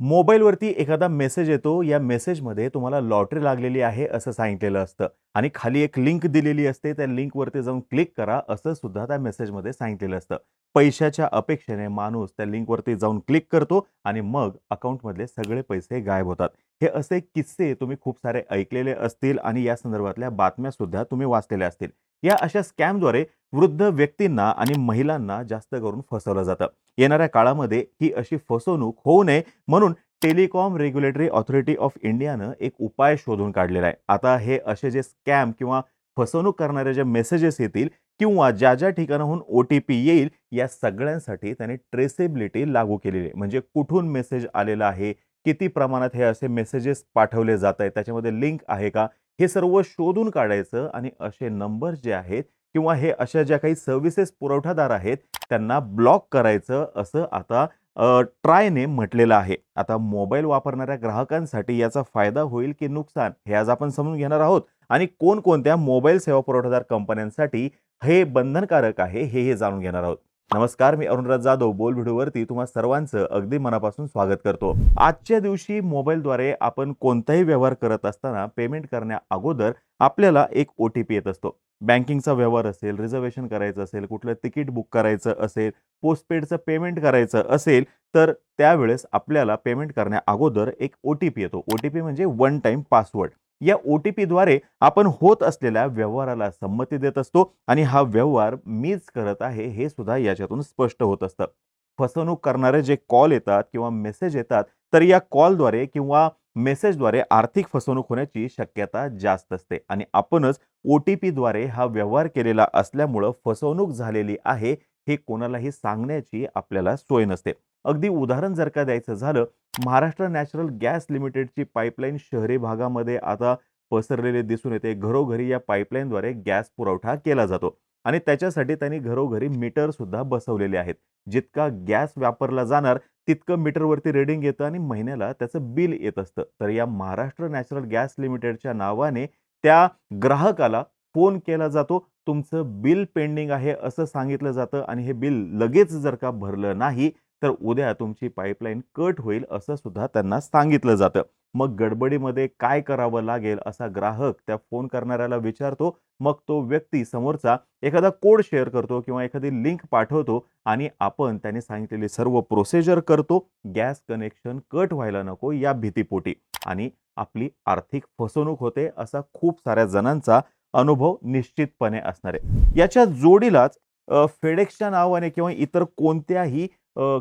मोबाईलवरती एखादा मेसेज येतो. या मेसेजमध्ये तुम्हाला लॉटरी लागलेली आहे असं सांगितलेलं असतं आणि खाली एक लिंक दिलेली असते. त्या लिंकवरती जाऊन क्लिक करा असं सुद्धा त्या मेसेजमध्ये सांगितलेलं असतं. पैशाच्या अपेक्षेने माणूस त्या लिंकवरती जाऊन क्लिक करतो आणि मग अकाउंटमधले सगळे पैसे गायब होतात. हे असे किस्से तुम्ही खूप सारे ऐकलेले असतील आणि या संदर्भातल्या बातम्या सुद्धा तुम्ही वाचलेल्या असतील. या अशा स्कॅमद्वारे वृद्ध व्यक्तींना आणि महिलांना जास्त करून फसवलं जातं. येणाऱ्या काळामध्ये ही अशी फसवणूक होऊ नये म्हणून टेलिकॉम रेग्युलेटरी ऑथॉरिटी ऑफ इंडियानं एक उपाय शोधून काढलेला आहे. आता हे असे जे स्कॅम किंवा फसवणूक करणारे जे मेसेजेस येतील किंवा ज्या-ज्या ठिकाणाहून ओ-टी-पी येईल, या सगळ्यांसाठी त्याने ट्रेसेबिलिटी लागू केलेली आहे. म्हणजे कुठून मेसेज आलेला आहे, किती प्रमाणात हे असे मेसेजेस पाठवले जात आहेत त्याच्यामध्ये लिंक आहे का? हे सर्व शोधून काढायचं आणि असे नंबर जे आहेत किंवा हे अशा ज्या काही सर्व्हिसेस पुरवठादार आहेत, त्यांना ब्लॉक करायचं असं आता ट्रायने म्हटलेलं आहे. आता मोबाईल वापरणाऱ्या ग्राहकांसाठी याचा फायदा होईल की नुकसान हे आज आपण समजून घेणार आहोत आणि कोणकोणत्या मोबाईल सेवा पुरवठादार कंपन्यांसाठी हे बंधनकारक आहे, हे हे जाणून घेणार आहोत. नमस्कार, मी अरुणराज जाधव बोल व्हिडिओवरती तुम्हा सर्वांचं अगदी मनापासून स्वागत करतो. आजच्या दिवशी मोबाईलद्वारे आपण कोणताही व्यवहार करत असताना पेमेंट करण्या अगोदर आपल्याला एक ओ-टी-पी येत असतो. बँकिंगचा व्यवहार असेल, रिझर्वेशन करायचं असेल, कुठलं तिकीट बुक करायचं असेल, पोस्टपेडचं पेमेंट करायचं असेल, तर त्यावेळेस आपल्याला पेमेंट करण्या अगोदर एक ओ-टी-पी येतो. ओ-टी-पी म्हणजे वन टाईम पासवर्ड. या ओ-टी-पीद्वारे आपण होत असलेल्या व्यवहाराला संमती देत असतो आणि हा व्यवहार मीच करत आहे, हे सुद्धा याच्यातून स्पष्ट होत असतं. फसवणूक करणारे जे कॉल येतात किंवा मेसेज येतात, तर या कॉलद्वारे किंवा मेसेजद्वारे आर्थिक फसवणूक होण्याची शक्यता जास्त असते आणि आपणच ओ-टी-पीद्वारे हा व्यवहार केलेला असल्यामुळं फसवणूक झालेली आहे, हे कोणालाही सांगण्याची आपल्याला सोय नसते. अगदी उदाहरण जर का द्यायचं झालं, महाराष्ट्र नॅचरल गॅस लिमिटेडची पाईपलाईन शहरी भागामध्ये आता पसरलेले दिसून येते. घरोघरी या पाईपलाईनद्वारे गॅस पुरवठा केला जातो आणि त्याच्यासाठी त्यांनी घरोघरी मीटर सुद्धा बसवलेले आहेत. जितका गॅस वापरला जाणार, तितकं मीटरवरती रीडिंग येतं आणि महिन्याला त्याचं बिल येत असतं. तर या महाराष्ट्र नॅचरल गॅस लिमिटेडच्या नावाने त्या ग्राहकाला फोन केला जातो. तुमचं बिल पेंडिंग आहे असं सांगितलं जातं आणि हे बिल लगेच जर का भरलं नाही, तर उद्या तुमची पाईपलाईन कट होईल असं सुद्धा त्यांना सांगितलं जातं. मग गडबडीमध्ये काय करावं लागेल असा ग्राहक त्या फोन करणाऱ्याला विचारतो. मग तो व्यक्ती समोरचा एखादा कोड शेअर करतो किंवा एखादी लिंक पाठवतो आणि आपण त्याने सांगितलेली सर्व प्रोसिजर करतो. गॅस कनेक्शन कट व्हायला नको या भीतीपोटी आणि आपली आर्थिक फसवणूक होते, असा खूप साऱ्या जणांचा अनुभव निश्चितपणे असणार आहे. याच्या जोडीलाच फेडेक्सच्या नावाने किंवा इतर कोणत्याही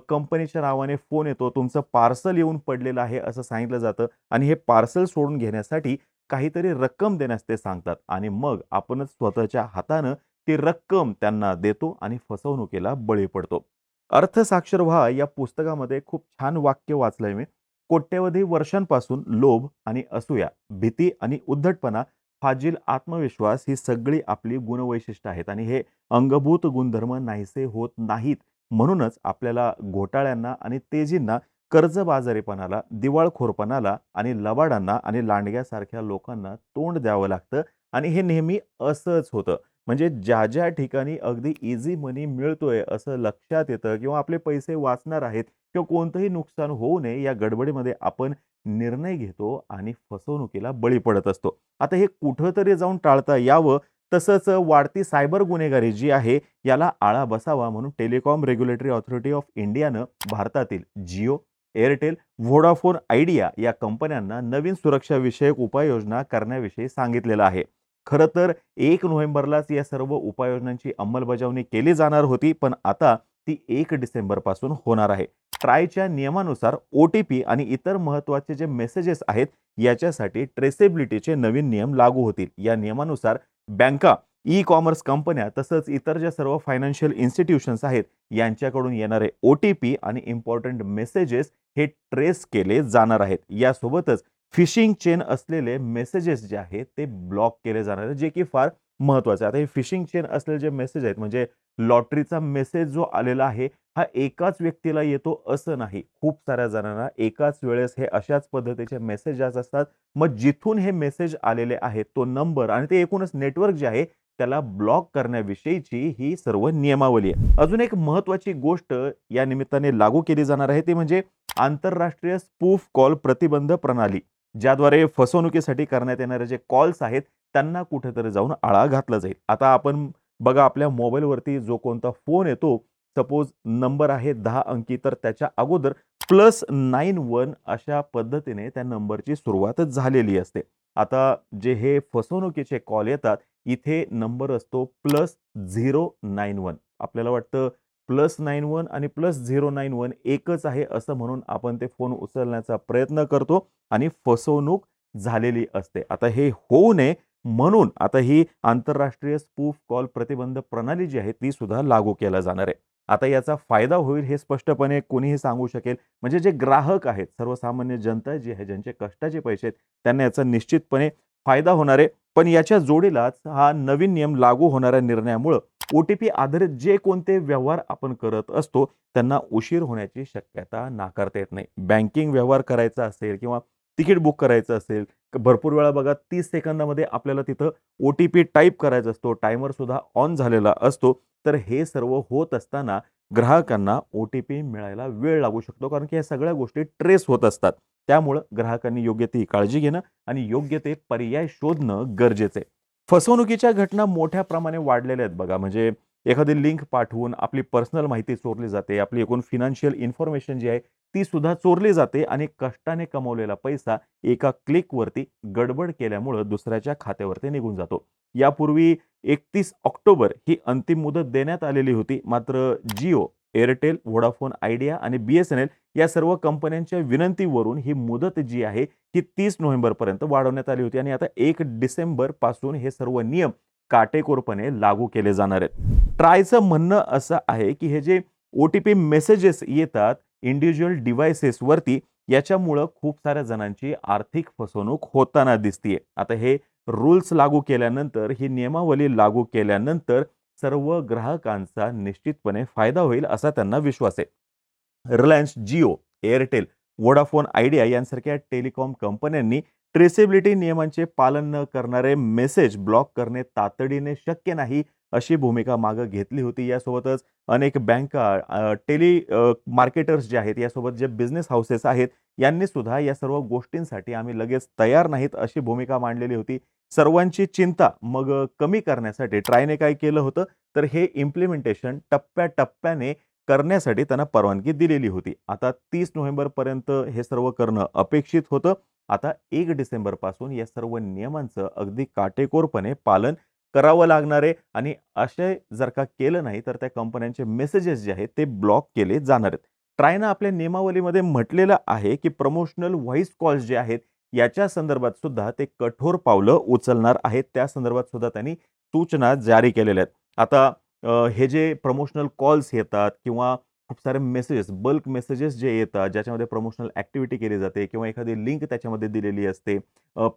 कंपनीच्या नावाने फोन येतो. तुमचं पार्सल येऊन पडलेलं आहे असं सांगितलं जातं आणि हे पार्सल सोडून घेण्यासाठी काहीतरी रक्कम देण्यास ते सांगतात आणि मग आपणच स्वतःच्या हातानं ती रक्कम त्यांना देतो आणि फसवणुकीला बळी पडतो. अर्थसाक्षर व्हा या पुस्तकामध्ये खूप छान वाक्य वाचलंय मी. कोट्यवधी वर्षांपासून लोभ आणि असूया, भीती आणि उद्धटपणा, फाजील आत्मविश्वास ही सगळी आपली गुणवैशिष्ट्य आहेत आणि हे अंगभूत गुणधर्म नाहीसे होत नाहीत. म्हणूनच आपल्याला घोटाळ्यांना आणि तेजींना, कर्जबाजारीपणाला, दिवाळखोरपणाला आणि लबाडांना आणि लांडग्यासारख्या लोकांना तोंड द्यावं लागतं आणि हे नेहमी असंच होतं. म्हणजे ज्या-ज्या ठिकाणी अगदी इझी मनी मिळतोय असं लक्षात येतं किंवा आपले पैसे वाचणार आहेत किंवा कोणतंही नुकसान होऊ नये या गडबडीमध्ये आपण निर्णय घेतो आणि फसवणुकीला बळी पडत असतो. आता हे कुठंतरी जाऊन टाळता यावं, तसंच वाढती सायबर गुन्हेगारी जी आहे, याला आळा बसावा म्हणून टेलिकॉम रेग्युलेटरी ऑथॉरिटी ऑफ इंडियानं भारतातील जिओ, एअरटेल, व्होडाफोन आयडिया या कंपन्यांना नवीन सुरक्षाविषयक उपाययोजना करण्याविषयी सांगितलेलं आहे. खरं तर एक नोव्हेंबरलाच या सर्व उपाययोजनांची अंमलबजावणी केली जाणार होती, पण आता ती एक डिसेंबरपासून होणार आहे. ट्रायच्या नियमानुसार ओ-टी-पी आणि इतर महत्त्वाचे जे मेसेजेस आहेत, याच्यासाठी ट्रेसेबिलिटीचे नवीन नियम लागू होतील. या नियमानुसार बँका, ई-कॉमर्स कंपन्या तसंच इतर ज्या सर्व फायनान्शियल इन्स्टिट्यूशन्स आहेत, यांच्याकडून येणारे ओ-टी-पी आणि इम्पॉर्टंट मेसेजेस हे ट्रेस केले जाणार आहेत. यासोबतच फिशिंग चेन असलेले मेसेजेस जे आहेत, ते ब्लॉक केले जाणार आहेत, जे की फार महत्त्वाचं आहे. आता हे फिशिंग चेन असलेले जे मेसेज आहेत, म्हणजे लॉटरीचा मेसेज जो आलेला आहे, हा एकाच व्यक्तीला येतो असं नाही. खूप साऱ्या जणांना एकाच वेळेस हे अशाच पद्धतीचे मेसेजेस असतात. मग जिथून हे मेसेज आलेले आहेत, तो नंबर आणि ते एकूणच नेटवर्क जे आहे, त्याला ब्लॉक करण्याविषयीची ही सर्व नियमावली आहे अजून एक महत्वाची गोष्ट या निमित्ताने लागू केली जाणार आहे ती म्हणजे आंतरराष्ट्रीय स्पूफ कॉल प्रतिबंध प्रणाली ज्याद्वारे फसवणुकीसाठी करण्यात येणारे जे कॉल्स आहेत त्यांना कुठेतरी जाऊन आळा घातला जाईल. आता आपण बघा आपल्या मोबाईलवरती जो कोणता फोन येतो सपोज नंबर आहे दहा अंकी तर त्याच्या अगोदर प्लस नाईन वन अशा पद्धतीने त्या नंबरची सुरुवातच झालेली असते. आता जे हे फसवणुकीचे कॉल येतात इथे नंबर असतो प्लस झिरो नाईन वन. आपल्याला वाटतं प्लस नाईन वन आणि प्लस झिरो नाईन वन एकच आहे असं म्हणून आपण ते फोन उचलण्याचा प्रयत्न करतो आणि फसवणूक झालेली असते. आता हे होऊ नये म्हणून आता ही आंतरराष्ट्रीय स्पूफ कॉल प्रतिबंध प्रणाली जी आहे ती सुद्धा लागू केला जाणार आहे. आता याचा फायदा होईल हे स्पष्टपणे कोणीही सांगू शकेल. म्हणजे जे ग्राहक आहेत सर्वसामान्य जनता जी आहे ज्यांचे कष्टाचे पैसे आहेत त्यांना याचा निश्चितपणे फायदा होणार आहे. पण याच्या जोडीलाच हा नवीन नियम लागू होणाऱ्या निर्णयामुळं ओ टी पी आधारित जे कोणते व्यवहार आपण करत असतो त्यांना उशीर होण्याची शक्यता नाकारता येत नाही. बँकिंग व्यवहार करायचा असेल किंवा तिकीट बुक करायचं असेल भरपूर वेळा बघा तीस सेकंदामध्ये आपल्याला तिथं ओ टी पी टाईप करायचा असतो. टायमरसुद्धा ऑन झालेला असतो. तर हे सर्व होत असताना ग्राहकांना ओ टी पी मिळायला वेळ लागू शकतो. कारण की या सगळ्या गोष्टी ट्रेस होत असतात. त्यामुळं ग्राहकांनी योग्य ती काळजी घेणं आणि योग्य ते पर्याय शोधणं गरजेचं आहे. फसवणुकीच्या घटना मोठ्या प्रमाणे वाढलेल्या आहेत बघा. म्हणजे एखादी लिंक पाठवून आपली पर्सनल माहिती चोरली जाते. आपली एकूण फिनान्शियल इन्फॉर्मेशन जी आहे ती सुद्धा चोरली जाते आणि कष्टाने कमवलेला पैसा एका क्लिकवरती गडबड केल्यामुळं दुसऱ्याच्या खात्यावरती निघून जातो. यापूर्वी एकतीस ऑक्टोबर ही अंतिम मुदत देण्यात आलेली होती. मात्र जिओ एअरटेल व्होडाफोन आयडिया आणि बी एस एन एल या सर्व कंपन्यांच्या विनंतीवरून ही मुदत जी आहे ही तीस नोव्हेंबरपर्यंत वाढवण्यात आली होती. आणि आता एक डिसेंबरपासून हे सर्व नियम काटेकोरपणे लागू केले जाणार आहेत. ट्रायचं म्हणणं असं आहे की हे जे ओ टी पी मेसेजेस येतात इंडिव्हिज्युअल डिव्हायसेसवरती याच्यामुळं खूप साऱ्या जणांची आर्थिक फसवणूक होताना दिसतीये. आता हे रूल्स लागू केल्यानंतर ही नियमावली लागू केल्यानंतर सर्व ग्राहकांचा निश्चितपणे फायदा होईल असा त्यांना विश्वास आहे. Reliance Jio Airtel Vodafone Idea यांसारख्या टेलिकॉम कंपन्यांनी ट्रेसेबिलिटी नियमांचे पालन न करणारे मेसेज ब्लॉक करणे तातडीने शक्य नाही अशी भूमिका मागं घेतली होती. यासोबतच अनेक बँका टेली मार्केटर्स जे आहेत यासोबत जे बिझनेस हाऊसेस आहेत यांनी सुद्धा या सर्व गोष्टींसाठी आम्ही लगेच तयार नाहीत अशी भूमिका मांडलेली होती. सर्वांची चिंता मग कमी करण्यासाठी ट्रायने काय केलं होतं? तर हे इम्प्लिमेंटेशन टप्प्याटप्प्याने करण्यासाठी त्यांना परवानगी दिलेली होती. आता तीस नोव्हेंबरपर्यंत हे सर्व करणं अपेक्षित होतं. आता एक डिसेंबरपासून या सर्व नियमांचं अगदी काटेकोरपणे पालन करावं लागणार आहे आणि असे जर का केलं नाही तर त्या कंपन्यांचे मेसेजेस जे आहेत ते ब्लॉक केले जाणार आहेत. ट्रायनं आपल्या नियमावलीमध्ये म्हटलेलं आहे की प्रमोशनल व्हॉइस कॉल्स जे आहेत याच्या संदर्भात सुद्धा ते कठोर पावलं उचलणार आहेत. त्या संदर्भात सुद्धा त्यांनी सूचना जारी केलेल्या आहेत. आता हे जे प्रमोशनल कॉल्स येतात किंवा खूप सारे मेसेजेस बल्क मेसेजेस जे येतात ज्याच्यामध्ये प्रमोशनल ॲक्टिव्हिटी केली जाते किंवा एखादी लिंक त्याच्यामध्ये दिलेली असते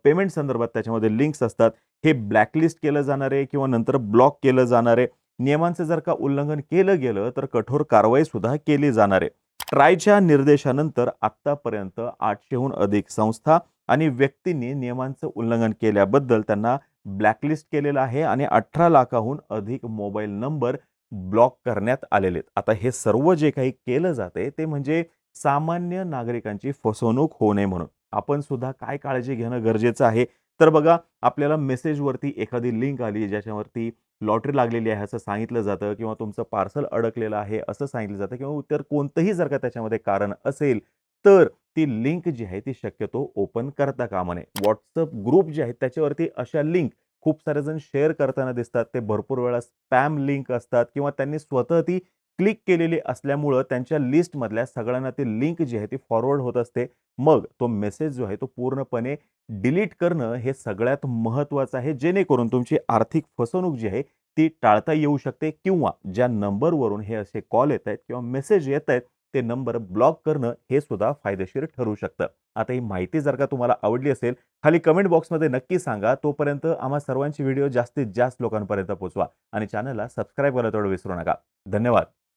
पेमेंट संदर्भात त्याच्यामध्ये लिंक्स असतात हे ब्लॅकलिस्ट केलं जाणार आहे किंवा नंतर ब्लॉक केलं जाणार आहे नियमांचं जर का उल्लंघन केलं गेलं तर कठोर कारवाईसुद्धा केली जाणार. आहे ट्रायच्या निर्देशानंतर आत्तापर्यंत आठशेहून अधिक संस्था आणि व्यक्तींनी नियमांचं उल्लंघन केल्याबद्दल त्यांना ब्लॅकलिस्ट केलेलं आहे आणि अठरा लाखाहून अधिक मोबाईल नंबर ब्लॉक करण्यात आलेले आहेत. आता हे सर्व जे काही केलं जाते ते म्हणजे सामान्य नागरिकांची फसवणूक होऊ नये म्हणून. आपण सुद्धा काय काळजी घेणं गरजेचं आहे? तर बघा आपल्याला मेसेजवरती एखादी लिंक आली ज्याच्यावरती लॉटरी लागलेली आहे असं सांगितलं जातं किंवा तुमचं पार्सल अडकलेलं आहे असं सांगितलं जातं किंवा इतर कोणतंही जर का त्याच्यामध्ये कारण असेल तर ती लिंक जी आहे ती शक्यतो ओपन करता कामा नये. व्हॉट्सअप ग्रुप जे आहेत त्याच्यावरती अशा लिंक खूप सारे जण शेअर करताना दिसतात. ते भरपूर वेळा स्पॅम लिंक असतात किंवा त्यांनी स्वतः ती क्लिक केलेली असल्यामुळं त्यांच्या लिस्टमधल्या सगळ्यांना ती लिंक जी आहे ती फॉरवर्ड होत असते. मग तो मेसेज जो आहे तो पूर्णपणे डिलीट करणं हे सगळ्यात महत्त्वाचं आहे. जेणेकरून तुमची आर्थिक फसवणूक जी आहे ती टाळता येऊ शकते किंवा ज्या नंबरवरून हे असे कॉल येत आहेत किंवा मेसेज येत आहेत ते नंबर ब्लॉक करणं हे सुद्धा फायदेशीर ठरू शकतं. आता ही माहिती जर का तुम्हाला आवडली असेल खाली कमेंट बॉक्समध्ये नक्की सांगा तोपर्यंत आम्हा सर्वांची व्हिडिओ जास्तीत जास्त लोकांपर्यंत पोहोचवा आणि चॅनलला सबस्क्राईब करायला तेवढं विसरू नका. धन्यवाद.